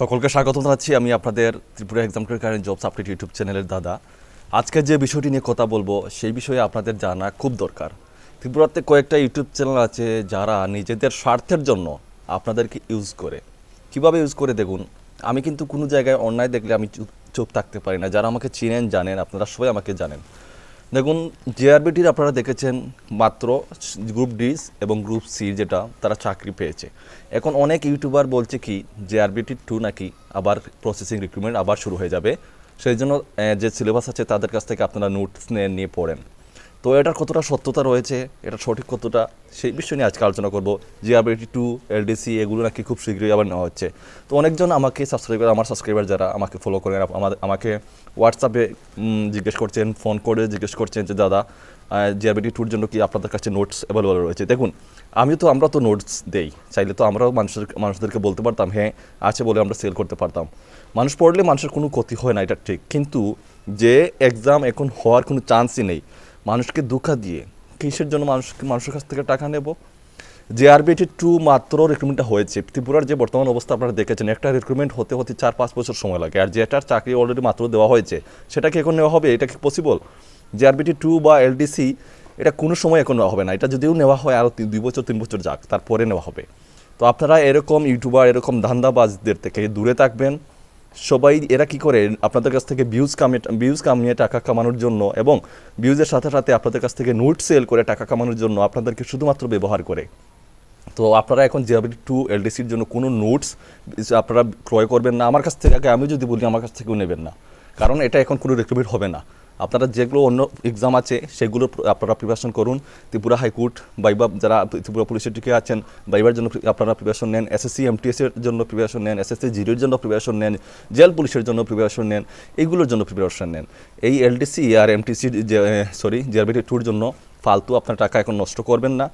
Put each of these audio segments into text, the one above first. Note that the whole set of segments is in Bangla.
সকলকে স্বাগত জানাচ্ছি। আমি আপনাদের Tripura exam current jobs update YouTube চ্যানেলের দাদা। আজকে যে বিষয়টি নিয়ে কথা বলব, সেই বিষয়ে আপনাদের জানা খুব দরকার। ত্রিপুরাতে কয়েকটা ইউটিউব চ্যানেল আছে যারা নিজেদের স্বার্থের জন্য আপনাদেরকে ইউজ করে। কীভাবে ইউজ করে দেখুন, আমি কিন্তু কোনো জায়গায় অন্যায় দেখলে আমি চুপ থাকতে পারি না। যারা আমাকে চিনেন, জানেন, আপনারা সবাই আমাকে জানেন। দেখুন জেআরবিটির আপনারা দেখেছেন মাত্র গ্রুপ ডিস এবং গ্রুপ সি যেটা তারা চাকরি পেয়েছে। এখন অনেক ইউটিউবার বলছে কি জেআরবিটি টু নাকি আবার প্রসেসিং রিক্রুটমেন্ট আবার শুরু হয়ে যাবে। সেই জন্য যে সিলেবাস আছে তাদের কাছ থেকে আপনারা নোটস নিয়ে নিয়ে পড়েন। তো এটার কতটা সত্যতা রয়েছে? এটা সঠিক কতটা? সেই বিষয় নিয়ে আজকে আলোচনা করব। জিআরবিটি টু এলডিসি এগুলো নাকি খুব শীঘ্রই আবার নেওয়া হচ্ছে। তো অনেকজন আমাকে সাবস্ক্রাইবার আমার সাবস্ক্রাইবার যারা আমাকে ফলো করেন আমাকে হোয়াটসঅ্যাপে জিজ্ঞেস করছেন ফোন করে জিজ্ঞেস করছেন যে, দাদা জিআরবিটি টুর জন্য কি আপনাদের কাছে নোটস অ্যাভেলেবল রয়েছে? দেখুন আমি তো আমরা তো নোটস দেই। চাইলে তো আমরাও মানুষের মানুষদেরকে বলতে পারতাম হ্যাঁ আছে বলে আমরা সেল করতে পারতাম। মানুষ পড়লে মানুষের কোনো ক্ষতি হয় না, এটা ঠিক। কিন্তু যে এক্সাম এখন হওয়ার কোনো চান্সই নেই। মানুষকে দুঃখা দিয়ে, কিসের জন্য মানুষ মানুষের কাছ থেকে টাকা নেব? জেআরবিটি টু মাত্র রিক্রুটমেন্টটা হয়েছে। ত্রিপুরার যে বর্তমান অবস্থা আপনারা দেখেছেন, একটা রিক্রুটমেন্ট হতে হতে চার পাঁচ বছর সময় লাগে। আর যেটার চাকরি অলরেডি মাত্র দেওয়া হয়েছে, সেটা কি এখন নেওয়া হবে? এটা কি পসিবল যে জেআরবিটি টু বা এলডিসি এটা কোনো সময় এখন নেওয়া হবে না। এটা যদিও নেওয়া হয় আরও দুই বছর, তিন বছর যাক, তারপরে নেওয়া হবে। তো আপনারা এরকম ইউটিউবার এরকম ধান্দাবাজদের থেকে দূরে থাকবেন। সবাই এরা কি করে? আপনাদের কাছ থেকে ভিউজ কামে ভিউজ কামিয়ে টাকা কামানোর জন্য এবং ভিউজের সাথে সাথে আপনাদের কাছ থেকে নোট সেল করে টাকা কামানোর জন্য আপনাদেরকে শুধুমাত্র ব্যবহার করে। তো আপনারা এখন জিআরবি টু এলডিসির জন্য কোনো নোটস আপনারা ক্রয় করবেন না। আমার কাছ থেকে, আগে আমি যদি বলি, আমার কাছ থেকেও নেবেন না। কারণ এটা এখন কোনো রিক্রুটমেন্ট হবে না। আপনারা যেগুলো অন্য এক্সাম আছে, সেগুলো আপনারা প্রিপারেশন করুন। ত্রিপুরা হাইকোর্ট, বাইবা যারা ত্রিপুরা পুলিশের টিকে আছেন, বাইবার জন্য আপনারা প্রিপারেশন নেন। এসএসসি এমটিএসের জন্য প্রিপারেশন নেন। এসএসসি জিরোর জন্য প্রিপারেশন নেন। জেল পুলিশের জন্য প্রিপারেশন নেন। এইগুলোর জন্য প্রিপারেশন নেন। এই এলডিসি আর এমটিসি সরি জিআরবিটি টুর জন্য ফালতু আপনার টাকা এখন নষ্ট করবেন না।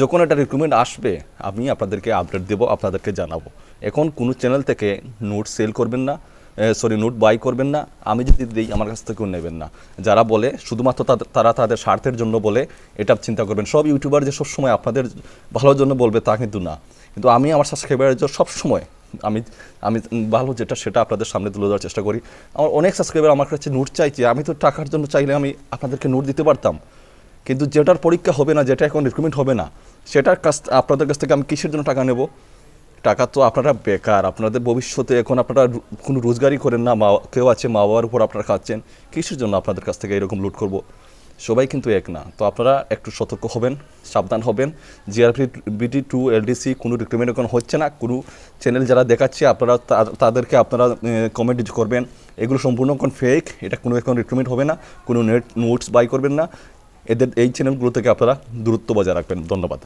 যখন একটা রিক্রুটমেন্ট আসবে, আমি আপনাদেরকে আপডেট দেবো, আপনাদেরকে জানাব। এখন কোনো চ্যানেল থেকে নোট সেল করবেন না। সরি নোট বাই করবেন না। আমি যদি দিই, আমার কাছ থেকেও নেবেন না। যারা বলে, শুধুমাত্র তারা তাদের স্বার্থের জন্য বলে এটা চিন্তা করবেন। সব ইউটিউবার যে সবসময় আপনাদের ভালোর জন্য বলবে, তা কিন্তু না। কিন্তু আমি আমার সাবস্ক্রাইবারের জন্য সবসময় আমি আমি ভালো যেটা, সেটা আপনাদের সামনে তুলে দেওয়ার চেষ্টা করি। আমার অনেক সাবস্ক্রাইবার আমার কাছে নোট চাইছে, আমি তো টাকার জন্য চাইলে আমি আপনাদেরকে নোট দিতে পারতাম। কিন্তু যেটার পরীক্ষা হবে না, যেটা এখন রিক্রুটমেন্ট হবে না, সেটার কাছ, আপনাদের কাছ থেকে আমি কিসের জন্য টাকা নেব? টাকা তো আপনারা বেকার, আপনাদের ভবিষ্যতে এখন আপনারা কোনো রোজগারই করেন না, মা, কেউ আছে মা বাবার উপর আপনারা খাচ্ছেন, কিসের জন্য আপনাদের কাছ থেকে এরকম লুট করব? সবাই কিন্তু এক না। তো আপনারা একটু সতর্ক হবেন, সাবধান হবেন। জিআরপি বিটি টু এলডিসি কোনো রিক্রুটমেন্ট এখন হচ্ছে না। কোনো চ্যানেল যারা দেখাচ্ছে, আপনারা তাদেরকে আপনারা কমেন্ট করবেন। এগুলো সম্পূর্ণ এখন ফেক এটা কোনো এখন রিক্রুটমেন্ট হবে না, কোনো নেট নোটস বাই করবেন না। এদের, এই চ্যানেলগুলো থেকে আপনারা দূরত্ব বজায় রাখবেন। ধন্যবাদ।